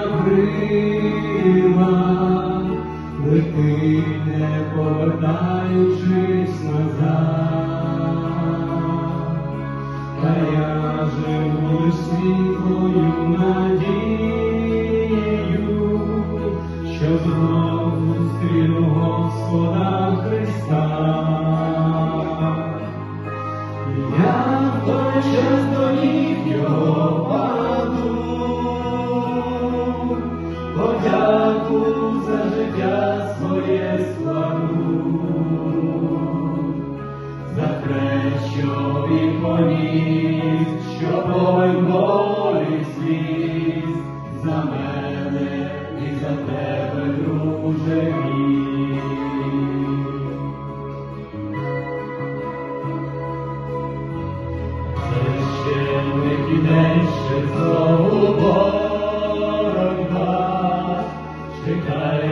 крила, летить не повертаючи. Життя своє складу, за хрест, що він поніс, що повен болі сліз, за мене і за тебе, друже мій. Священник іде ще знову боротьба,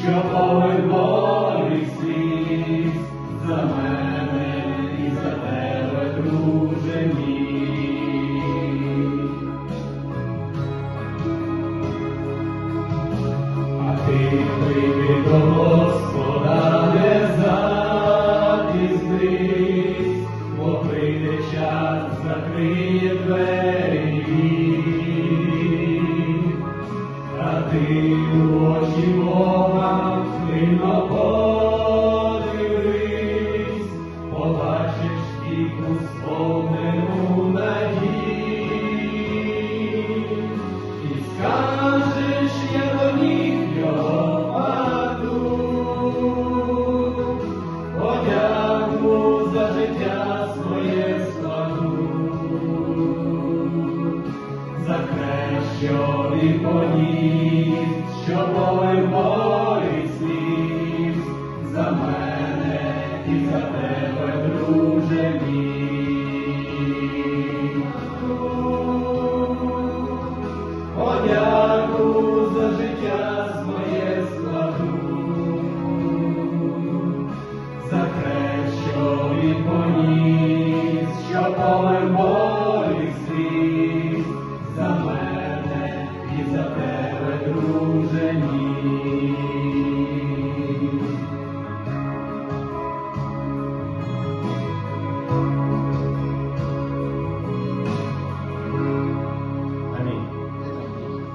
що він за мене і за тебе, друже. А ти прийди що він поніс, що поле.